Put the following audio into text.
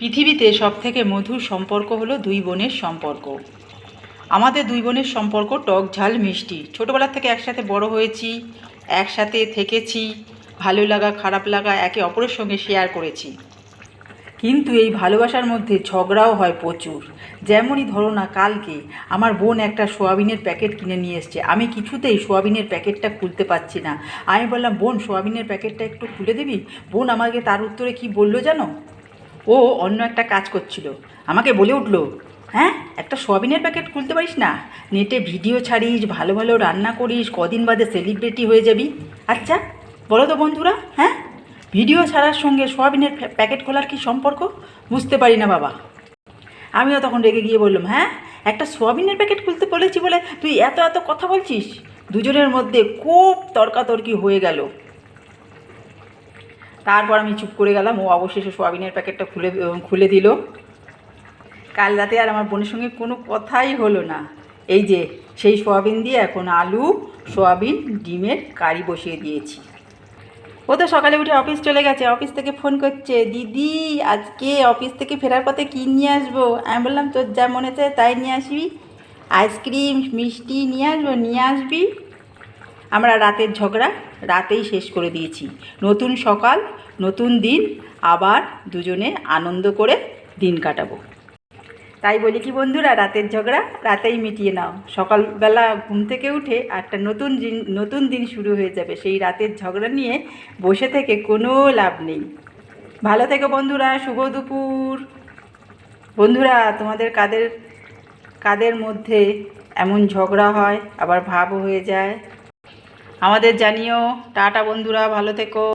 পৃথিবীতে সবথেকে মধুর সম্পর্ক হলো দুই বোনের সম্পর্ক। আমাদের দুই বোনের সম্পর্ক টক, ঝাল, মিষ্টি। ছোটোবেলার থেকে একসাথে বড় হয়েছি, একসাথে থেকেছি, ভালো লাগা, খারাপ লাগা একে অপরের সঙ্গে শেয়ার করেছি। কিন্তু এই ভালোবাসার মধ্যে ঝগড়াও হয় প্রচুর। যেমনই ধরো না কালকে আমার বোন একটা সোয়াবিনের প্যাকেট কিনে নিয়ে এসছে। আমি কিছুতেই সোয়াবিনের প্যাকেটটা খুলতে পারছি না। আমি বললাম, বোন, সোয়াবিনের প্যাকেটটা একটু খুলে দিবি? বোন আমাকে তার উত্তরে কি বলল জানো? ও অন্য একটা কাজ করছিল। আমাকে বলে উঠল হ্যাঁ একটা সোয়াবিনের প্যাকেট খুলতে পারিস না? নেটে ভিডিও ছাড়িস, ভালো ভালো রান্না করিস, কদিন বাদে সেলিব্রিটি হয়ে যাবি। আচ্ছা বলো তো বন্ধুরা হ্যাঁ ভিডিও ছাড়ার সঙ্গে সোয়াবিনের প্যাকেট খোলার কি সম্পর্ক? বুঝতে পারি না বাবা। আমিও তখন রেগে গিয়ে বললাম হ্যাঁ একটা সোয়াবিনের প্যাকেট খুলতে বলেছি বলে তুই এত এত কথা বলছিস? দুজনের মধ্যে খুব তর্কাতর্কি হয়ে গেল। তারপর আমি চুপ করে গেলাম। ও অবশেষে সোয়াবিনের প্যাকেটটা খুলে খুলে দিল। কাল রাতে আর আমার বোনের সঙ্গে কোনো কথাই হলো না। এই যে, সেই সোয়াবিন দিয়ে এখন আলু, সোয়াবিন, ডিমের কারি বসিয়ে দিয়েছি। ও তো সকালে উঠে অফিস চলে গেছে। অফিস থেকে ফোন করছে, দিদি, আজকে অফিস থেকে ফেরার পথে কী নিয়ে আসব? আমি বললাম, তোর যা মনে চায় তাই নিয়ে আসবি। আইসক্রিম, মিষ্টি নিয়ে আসব, নিয়ে আসবি। আমরা রাতের ঝগড়া রাতেই শেষ করে দিয়েছি। নতুন সকাল, নতুন দিন, আবার দুজনে আনন্দ করে দিন কাটাবো। তাই বলি কি বন্ধুরা, রাতের ঝগড়া রাতেই মিটিয়ে নাও। সকালবেলা ঘুম থেকে উঠে একটা নতুন দিন নতুন দিন শুরু হয়ে যাবে। সেই রাতের ঝগড়া নিয়ে বসে থেকে কোনো লাভ নেই। ভালো থেকো বন্ধুরা, শুভ দুপুর। বন্ধুরা, তোমাদের কাদের কাদের মধ্যে এমন ঝগড়া হয়, আবার ভাবও হয়ে যায়। আমাদের জানিও। টাটা বন্ধুরা ভালো থেকো।